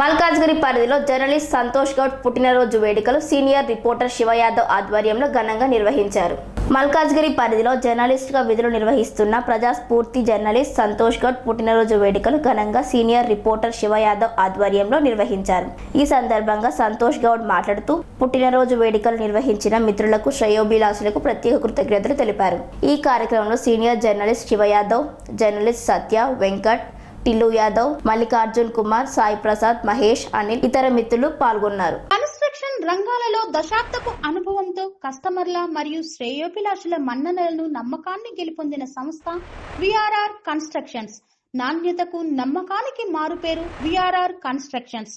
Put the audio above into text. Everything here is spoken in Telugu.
మల్కాజ్గిరి పరిధిలో జర్నలిస్ట్ సంతోష్ గౌడ్ పుట్టినరోజు వేడుకలు సీనియర్ రిపోర్టర్ శివయాదవ్ ఆధ్వర్యంలో ఘనంగా నిర్వహించారు. మల్కాజ్గిరి పరిధిలో జర్నలిస్టుగా విధులు నిర్వహిస్తున్న ప్రజాస్ఫూర్తి జర్నలిస్ట్ సంతోష్ గౌడ్ పుట్టినరోజు వేడుకలు ఘనంగా సీనియర్ రిపోర్టర్ శివయాదవ్ ఆధ్వర్యంలో నిర్వహించారు. ఈ సందర్భంగా సంతోష్ గౌడ్ మాట్లాడుతూ పుట్టినరోజు వేడుకలు నిర్వహించిన మిత్రులకు శ్రేయోభిలాషులకు ప్రత్యేక కృతజ్ఞతలు తెలిపారు. ఈ కార్యక్రమంలో senior journalist Shiva Yadav journalist Satya Venkat Tillu Yadav Mallikarjun Kumar Sai Prasad Mahesh Anil ఇతర మిత్రులు పాల్గొన్నారు. కన్స్ట్రక్షన్ రంగాలలో దశాబ్దపు అనుభవంతో కస్టమర్ల మరియు శ్రేయోభిలాషుల మన్ననలను నమ్మకాన్ని గెలుపొందిన సంస్థ విఆర్ఆర్ కన్స్ట్రక్షన్స్. నాణ్యతకు నమ్మకానికి మారుపేరు VRR constructions.